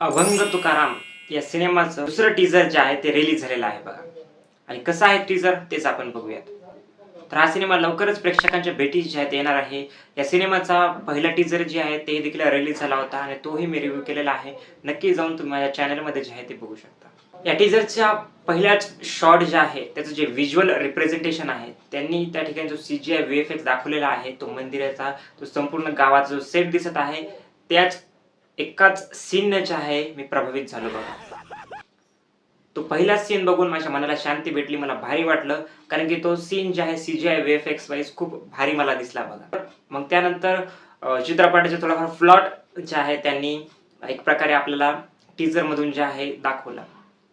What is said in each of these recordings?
अभंग तुकाराम या सिनेमाचं दुसरं टीजर जे आहे ते रिलीज झालेलं आहे बघा. आणि कसं आहे टीजर तेच आपण बघूयात. तर हा सिनेमा लवकरच प्रेक्षकांच्या भेटी जे आहेत येणार आहे. या सिनेमाचा पहिला टीजर जे आहे ते देखील रिलीज झाला होता आणि तोही मी रिव्ह्यू केलेला आहे. नक्की जाऊन तुम्ही माझ्या चॅनलमध्ये जे आहे ते बघू शकता. या टीजरच्या पहिल्याच शॉट जे आहे त्याचं जे व्हिज्युअल रिप्रेझेंटेशन आहे त्यांनी त्या ठिकाणी जो C G I V F X दाखवलेला आहे तो मंदिराचा तो संपूर्ण गावाचा जो सेट दिसत आहे त्याच एकाच सीन जे आहे मी प्रभावित झालो बघा. तो पहिला सीन बघून माझ्या मनाला शांती भेटली मला भारी वाटलं. कारण की तो सीन जे आहे C G I V F X wise खूप भारी मला दिसला बघा. मग त्यानंतर चित्रपटाचे थोडाफार फ्लॉट जे आहे त्यांनी एक प्रकारे आपल्याला टीजर मधून जे आहे दाखवलं.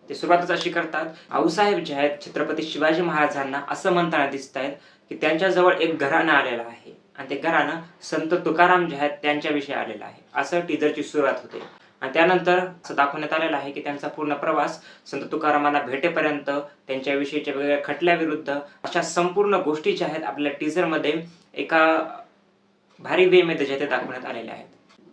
ते सुरुवातच अशी करतात. आऊसाहेब जे आहेत छत्रपती शिवाजी महाराजांना असं म्हणताना दिसत आहेत की त्यांच्याजवळ एक घराणं आलेलं आहे. आणि ते घराणं संत तुकाराम जे आहेत त्यांच्याविषयी आलेलं आहे. असं टीजरची सुरुवात होते. आणि त्यानंतर असं दाखवण्यात आलेलं आहे की त्यांचा पूर्ण प्रवास संत तुकारामांना भेटेपर्यंत त्यांच्याविषयीच्या वेगवेगळ्या खटल्याविरुद्ध अशा संपूर्ण गोष्टी ज्या आहेत आपल्या टीजरमध्ये एका भारी वेमध्ये जे ते दाखवण्यात आलेले आहेत.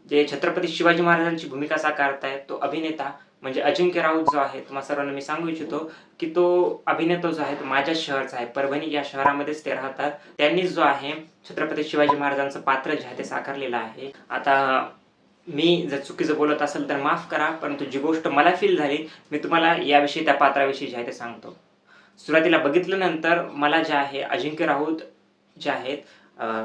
जे छत्रपती शिवाजी महाराजांची भूमिका साकारतायत तो अभिनेता म्हणजे अजिंक्य राऊत जो आहे तुम्हाला सर्वांना मी सांगू इच्छितो की तो अभिनेता जो आहे तो माझ्या शहरचा आहे. परभणी या शहरामध्येच ते राहतात. त्यांनी जो आहे छत्रपती शिवाजी महाराजांचं पात्र जे आहे ते साकारलेलं आहे. आता मी जर चुकीचं बोलत असेल तर माफ करा परंतु जी गोष्ट मला फील झाली मी तुम्हाला याविषयी त्या पात्राविषयी जे आहे ते सांगतो. सुरुवातीला बघितल्यानंतर मला जे आहे अजिंक्य राऊत जे आहेत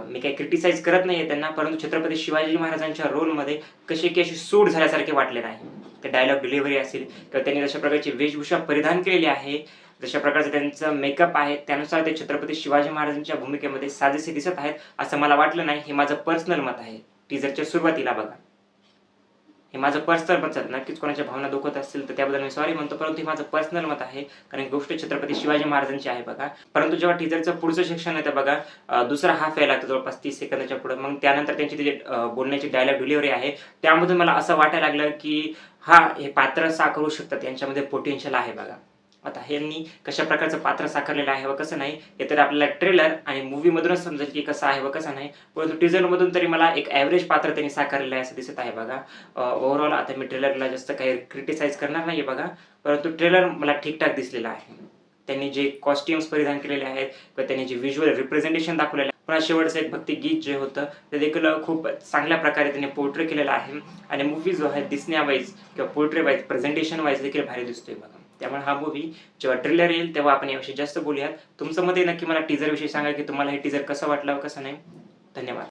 मी काही क्रिटिसाइज करत नाही आहे त्यांना परंतु छत्रपती शिवाजी महाराजांच्या रोलमध्ये कशी की अशी सूट झाल्यासारखे वाटले नाही ते डायलॉग डिलिव्हरी असेल किंवा त्यांनी जशा प्रकारची वेशभूषा परिधान केलेली आहे जशा प्रकारचं त्यांचं मेकअप आहे त्यानुसार ते छत्रपती शिवाजी महाराजांच्या भूमिकेमध्ये साजेसे दिसत आहेत असं मला वाटलं नाही हे माझं पर्सनल मत आहे. टीजरच्या सुरुवातीला बघा. हे माझं पर्सनल मत आहे नक्कीच कोणाच्या भावना दुखत असतील तर त्याबद्दल मी सॉरी म्हणतो परंतु हे माझं पर्सनल मत आहे कारण गोष्ट छत्रपती शिवाजी महाराजांची आहे बघा. परंतु जेव्हा टीचरचं पुढचं शिक्षण येतं बघा दुसरा हाफ यायला लागतो जवळपास तीस सेकंदाच्या पुढे. मग त्यानंतर त्यांची ती बोलण्याची डायलॉग डिलिव्हरी आहे त्यामधून मला असं वाटायला लागलं की हा हे पात्र साकारू शकतात यांच्यामध्ये पोटेन्शियल आहे बघा. आता ह्यांनी कशा प्रकारचं पात्र साकारलेलं आहे व कसं नाही हे तर आपल्याला ट्रेलर आणि मूवी मधूनच समजेल की कसं आहे व कसं नाही. परंतु टीजर मधून तरी मला एक ॲव्हरेज पात्र त्यांनी साकारलेलं आहे असं दिसत आहे बघा. ओव्हरऑल आता मी ट्रेलरला जास्त काही क्रिटिसाइज करणार नाही बघा. परंतु ट्रेलर मला ठीकठाक दिसलेला आहे. त्यांनी जे कॉस्ट्युम्स परिधान केलेले आहेत किंवा त्यांनी जे व्हिज्युअल रिप्रेझेंटेशन दाखवलेलं आहे. पुन्हा शेवटचं एक भक्ती गीत जे होतं ते देखील खूप चांगल्या प्रकारे त्यांनी पोर्ट्रे केलेलं आहे. आणि मूवी जो आहे दिसण्यावाईज किंवा पोर्ट्रे वाईज प्रेझेंटेशन वाईज देखील भारी दिसतोय बघा. त्यामुळे हा मूवी जेव्हा ट्रेलर येईल तेव्हा आपण याविषयी जास्त बोलूयात. तुमचं मते नक्की मला टीजर विषयी सांगा की तुम्हाला हे टीजर कसं वाटलं कसं नाही. धन्यवाद.